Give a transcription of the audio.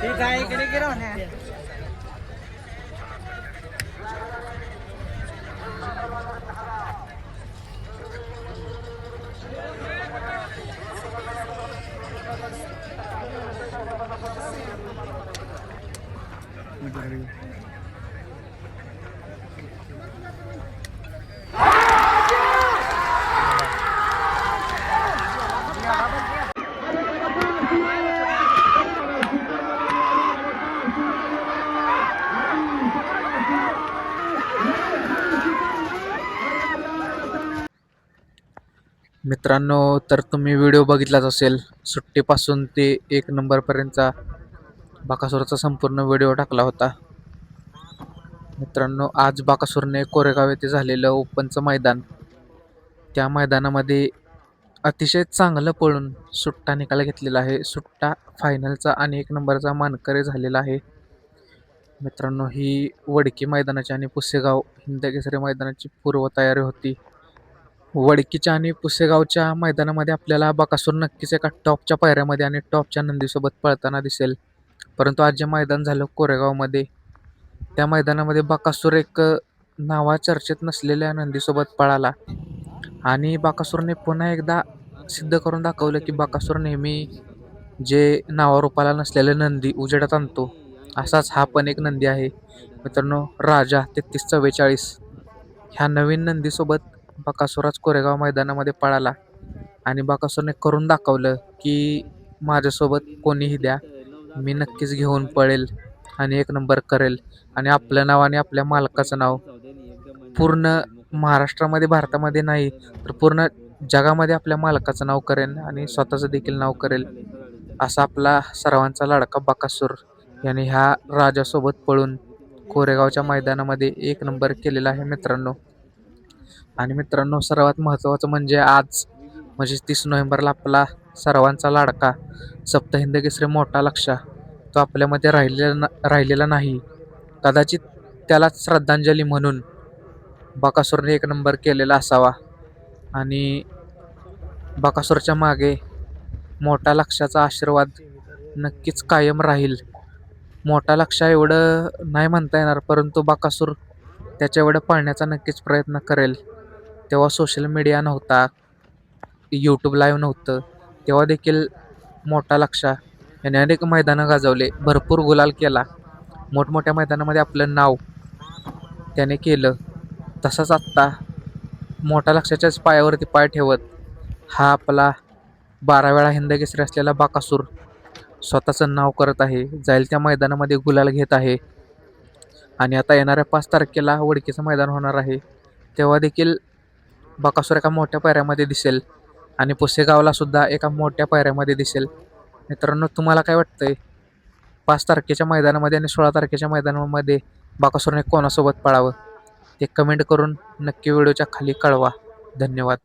ठीक आहे इकडे गिरव ना मित्रांनो तर तुम्ही व्हिडिओ बघितलाच असेल सुट्टीपासून ते एक नंबरपर्यंतचा बाकासूरचा संपूर्ण व्हिडिओ टाकला होता. मित्रांनो आज बाकासूरने कोरेगाव येथे झालेलं ओपनचं मैदान. त्या मैदानामध्ये अतिशय चांगलं पळून सुट्टा निकाल घेतलेला आहे. सुट्टा फायनलचा आणि एक नंबरचा मानकरी झालेला आहे. मित्रांनो ही वडकी मैदानाची आणि पुसेगाव हिंदकेसरी मैदानाची पूर्वतयारी होती. वडकीच्या आणि पुसेगावच्या मैदानामध्ये आपल्याला बकासूर नक्कीच एका टॉपच्या पायऱ्यामध्ये आणि टॉपच्या नंदीसोबत पळताना दिसेल. परंतु आज जे मैदान झालं कोरेगावमध्ये त्या मैदानामध्ये बकासूर एक नावा चर्चेत नसलेल्या नंदीसोबत पळाला. आणि बाकासूरने पुन्हा एकदा सिद्ध करून दाखवलं की बाकासूर नेहमी जे नावारूपाला नसलेले नंदी उजेडात आणतो असाच हा पण एक नंदी आहे. मित्रांनो राजा तेहतीस चव्वेचाळीस. ह्या नवीन नंदीसोबत बकासुराज कोरेगाव मैदानामध्ये पळाला आणि बकासूरने करून दाखवलं की माझ्यासोबत कोणीही द्या मी नक्कीच घेऊन पळेल आणि एक नंबर करेल. आणि आपलं नाव आणि आपल्या मालकाचं नाव पूर्ण महाराष्ट्रामध्ये भारतामध्ये नाही तर पूर्ण जगामध्ये आपल्या मालकाचं नाव करेल आणि स्वतःचं देखील नाव करेल असा आपला सर्वांचा लाडका बकासूर याने ह्या राजासोबत पळून कोरेगावच्या मैदानामध्ये एक नंबर केलेला आहे मित्रांनो. आणि मित्रांनो सर्वात महत्त्वाचं म्हणजे आज म्हणजे तीस नोव्हेंबरला आपला सर्वांचा लाडका सप्तहिंद केसरी मोठा लक्षा तो आपल्यामध्ये राहिलेला ना राहिलेला नाही. कदाचित त्यालाच श्रद्धांजली म्हणून बकासूरने एक नंबर केलेला असावा. आणि बकासूरच्या मागे मोठा लक्षाचा आशीर्वाद नक्कीच कायम राहील. मोठा लक्ष एवढं नाही म्हणता येणार परंतु बकासूर त्याच्या पाळण्याचा नक्कीच प्रयत्न करेल. तेव्हा सोशल मीडिया नव्हता यूट्यूब लाईव्ह नव्हतं तेव्हा देखील मोठा लक्षा याने अनेक मैदानं गाजवले. भरपूर गुलाल केला. मोठमोठ्या मैदानामध्ये आपलं नाव त्याने केलं. तसंच आत्ता मोठ्या लक्षाच्याच पायावरती पाय ठेवत हा आपला बारा वेळा हिंदकेसरी असलेला बाकासूर स्वतःचं नाव करत आहे. जाईल त्या मैदानामध्ये गुलाल घेत आहे. आणि आता येणाऱ्या पाच तारखेला वडकीचं मैदान होणार आहे. तेव्हा देखील बकासूर एका मोठ्या पायऱ्यामध्ये दिसेल आणि पुसेगावला सुद्धा एका मोठ्या पायऱ्यामध्ये दिसेल. मित्रांनो तुम्हाला काय वाटतंय? पाच तारखेच्या मैदानामध्ये आणि सोळा तारखेच्या मैदानामध्ये बाकासूरने कोणासोबत पळावं? ते कमेंट करून नक्की व्हिडिओच्या खाली कळवा. धन्यवाद.